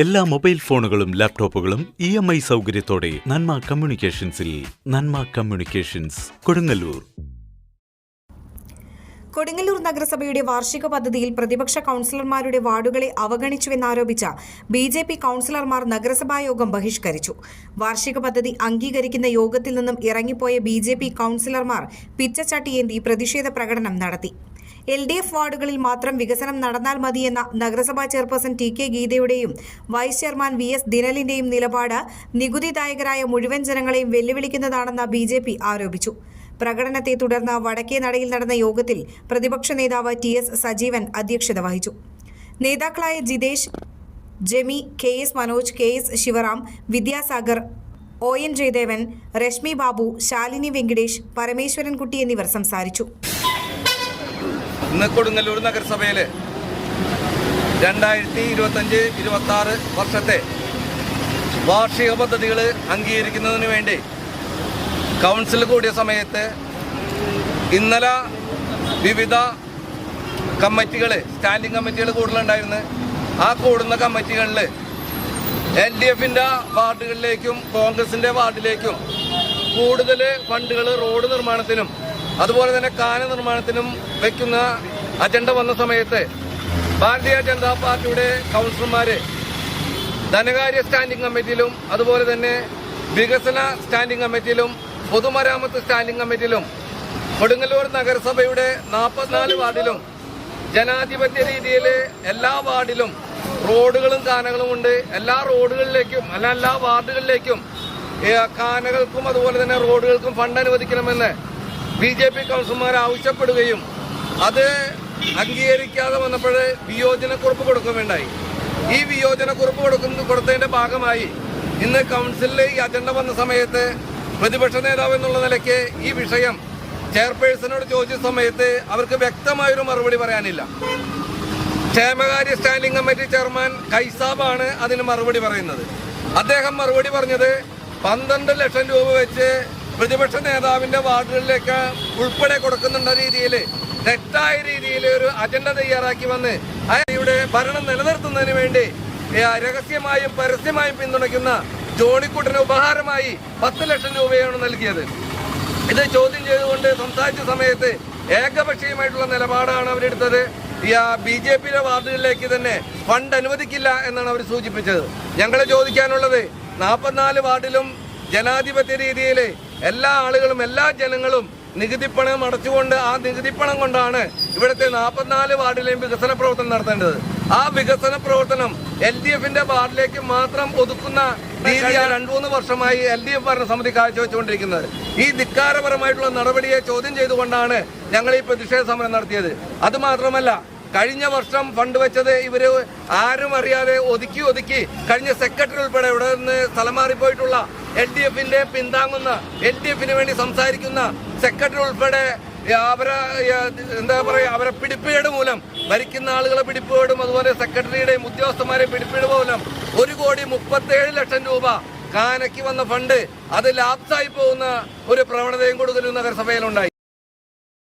എല്ലാ മൊബൈൽ ഫോണുകളും ലാപ്ടോപ്പുകളും ഇ എം ഐ സൗകര്യത്തോടെ നന്മ കമ്മ്യൂണിക്കേഷൻസിൽ നന്മ കമ്മ്യൂണിക്കേഷൻസ് കൊടുങ്ങല്ലൂർ. കൊടുങ്ങല്ലൂർ നഗരസഭയുടെ വാർഷിക പദ്ധതിയിൽ പ്രതിപക്ഷ കൌൺസിലർമാരുടെ വാർഡുകളെ അവഗണിച്ചുവെന്നാരോപിച്ച ബി ജെ പി കൌൺസിലർമാർ നഗരസഭാ യോഗം ബഹിഷ്കരിച്ചു. വാർഷിക പദ്ധതി അംഗീകരിക്കുന്ന യോഗത്തിൽ നിന്നും ഇറങ്ങിപ്പോയ ബി ജെ പി കൌൺസിലർമാർ പിച്ചച്ചട്ടിയേന്തി പ്രതിഷേധ പ്രകടനം നടത്തി. എൽ ഡി എഫ് വാർഡുകളിൽ മാത്രം വികസനം നടന്നാൽ മതിയെന്ന നഗരസഭാ ചെയർപേഴ്സൺ ടി കെ ഗീതയുടെയും വൈസ് ചെയർമാൻ വി എസ് ദിനലിന്റെയും നിലപാട് നികുതിദായകരായ മുഴുവൻ ജനങ്ങളെയും വെല്ലുവിളിക്കുന്നതാണെന്ന് ബി ജെ പി ആരോപിച്ചു. പ്രകടനത്തെ തുടർന്ന് വടക്കേ നടയിൽ നടന്ന യോഗത്തിൽ പ്രതിപക്ഷ നേതാവ് ടി എസ് സജീവൻ അധ്യക്ഷത വഹിച്ചു. നേതാക്കളായ Jithesh Jemi K S Manoj K S Sivaram Vidyasagar O N Jayadevan Reshmi Babu Shalini Venkitesh Parameswarankutty എന്നിവർ സംസാരിച്ചു. ഇന്ന് കൊടുങ്ങല്ലൂർ നഗരസഭയിൽ രണ്ടായിരത്തി ഇരുപത്തഞ്ച് ഇരുപത്തി ആറ് വർഷത്തെ വാർഷിക പദ്ധതികൾ അംഗീകരിക്കുന്നതിന് വേണ്ടി കൗൺസിൽ കൂടിയ സമയത്ത് ഇന്നലെ വിവിധ കമ്മിറ്റികൾ സ്റ്റാൻഡിംഗ് കമ്മിറ്റികൾ കൂടുതലുണ്ടായിരുന്നു ആ കൂടുന്ന കമ്മിറ്റികളിൽ എൽ ഡി എഫിന്റെ വാർഡുകളിലേക്കും കോൺഗ്രസിന്റെ വാർഡിലേക്കും കൂടുതൽ ഫണ്ടുകൾ റോഡ് നിർമ്മാണത്തിനും അതുപോലെ തന്നെ കാന നിർമ്മാണത്തിനും വെക്കുന്ന അജണ്ട വന്ന സമയത്ത് ഭാരതീയ ജനതാ പാർട്ടിയുടെ കൗൺസിലർമാര് ധനകാര്യ സ്റ്റാൻഡിംഗ് കമ്മിറ്റിയിലും അതുപോലെ തന്നെ വികസന സ്റ്റാൻഡിംഗ് കമ്മിറ്റിയിലും പൊതുമരാമത്ത് സ്റ്റാൻഡിംഗ് കമ്മിറ്റിയിലും കൊടുങ്ങല്ലൂർ നഗരസഭയുടെ നാൽപ്പത്തിനാല് വാർഡിലും ജനാധിപത്യ രീതിയിൽ എല്ലാ വാർഡിലും റോഡുകളും കാനകളും ഉണ്ട്. എല്ലാ റോഡുകളിലേക്കും അല്ല എല്ലാ വാർഡുകളിലേക്കും കാനകൾക്കും അതുപോലെ തന്നെ റോഡുകൾക്കും ഫണ്ട് അനുവദിക്കണമെന്ന് ബി ജെ പി കൗൺസിലർമാർ ആവശ്യപ്പെടുകയും അത് അംഗീകരിക്കാതെ വന്നപ്പോൾ വിയോജനക്കുറിപ്പ് കൊടുക്കുന്നുണ്ടായി ഈ വിയോജനക്കുറിപ്പ് കൊടുക്കുന്ന കൊടുത്തതിന്റെ ഭാഗമായി ഇന്ന് കൗൺസിലിൽ ഈ അജണ്ട വന്ന സമയത്ത് പ്രതിപക്ഷ നേതാവ് എന്നുള്ള നിലയ്ക്ക് ഈ വിഷയം ചെയർപേഴ്സണോട് ചോദിച്ച സമയത്ത് അവർക്ക് വ്യക്തമായൊരു മറുപടി പറയാനില്ല. ക്ഷേമകാര്യ സ്റ്റാൻഡിംഗ് കമ്മിറ്റി ചെയർമാൻ കൈസാബാണ് അതിന് മറുപടി പറയുന്നത്. അദ്ദേഹം മറുപടി പറഞ്ഞത് പന്ത്രണ്ട് ലക്ഷം രൂപ വെച്ച് പ്രതിപക്ഷ നേതാവിന്റെ വാർഡുകളിലേക്ക് ഉൾപ്പെടെ കൊടുക്കുന്നുണ്ട രീതിയിൽ തെറ്റായ രീതിയിൽ ഒരു അജണ്ട തയ്യാറാക്കി വന്ന് അയാളുടെ ഭരണം നിലനിർത്തുന്നതിന് വേണ്ടി രഹസ്യമായും പരസ്യമായും പിന്തുണയ്ക്കുന്ന ജോണിക്കുട്ടന് ഉപഹാരമായി പത്ത് ലക്ഷം രൂപയാണ് നൽകിയത്. ഇത് ചോദ്യം ചെയ്തുകൊണ്ട് സംസാരിച്ച സമയത്ത് ഏകപക്ഷീയമായിട്ടുള്ള നിലപാടാണ് അവരെടുത്തത്. ബി ജെ പിയുടെ വാർഡുകളിലേക്ക് തന്നെ ഫണ്ട് അനുവദിക്കില്ല എന്നാണ് അവർ സൂചിപ്പിച്ചത്. ഞങ്ങൾ ചോദിക്കാനുള്ളത് നാൽപ്പത്തിനാല് വാർഡിലും ജനാധിപത്യ രീതിയിൽ എല്ലാ ആളുകളും എല്ലാ ജനങ്ങളും നികുതിപ്പണം അടച്ചുകൊണ്ട് ആ നികുതിപ്പണം കൊണ്ടാണ് ഇവിടുത്തെ നാൽപ്പത്തിനാല് വാർഡിലെയും വികസന പ്രവർത്തനം നടത്തേണ്ടത്. ആ വികസന പ്രവർത്തനം എൽ ഡി എഫിന്റെ വാർഡിലേക്ക് മാത്രം ഒതുക്കുന്ന രീതിയാണ് രണ്ടു മൂന്ന് വർഷമായി എൽ ഡി എഫ് ഭരണസമിതി കാഴ്ചവെച്ചുകൊണ്ടിരിക്കുന്നത്. ഈ ധിക്കാരപരമായിട്ടുള്ള നടപടിയെ ചോദ്യം ചെയ്തുകൊണ്ടാണ് ഞങ്ങൾ ഈ പ്രതിഷേധ സമരം നടത്തിയത്. അതുമാത്രമല്ല കഴിഞ്ഞ വർഷം ഫണ്ട് വെച്ചത് ഇവർ ആരും അറിയാതെ ഒതുക്കി ഒതുക്കി കഴിഞ്ഞ സെക്രട്ടറി ഉൾപ്പെടെ ഇവിടെ നിന്ന് സ്ഥലം മാറിപ്പോയിട്ടുള്ള എൽ ഡി എഫിന്റെ പിന്താങ്ങുന്ന എൽ ഡി എഫിന് വേണ്ടി സംസാരിക്കുന്ന സെക്രട്ടറി ഉൾപ്പെടെ അവരെ എന്താ പറയുക അവരെ പിടിപ്പേട് മൂലം ഭരിക്കുന്ന ആളുകളെ പിടിപ്പേടും അതുപോലെ സെക്രട്ടറിയുടെയും ഉദ്യോഗസ്ഥന്മാരെ പിടിപ്പേട് മൂലം ഒരു കോടി മുപ്പത്തേഴ് ലക്ഷം രൂപ കാനയ്ക്ക് വന്ന ഫണ്ട് അത് ലാപ്സായി പോകുന്ന ഒരു പ്രവണതയും കൊടുക്കലും നഗരസഭയിലുണ്ടായി.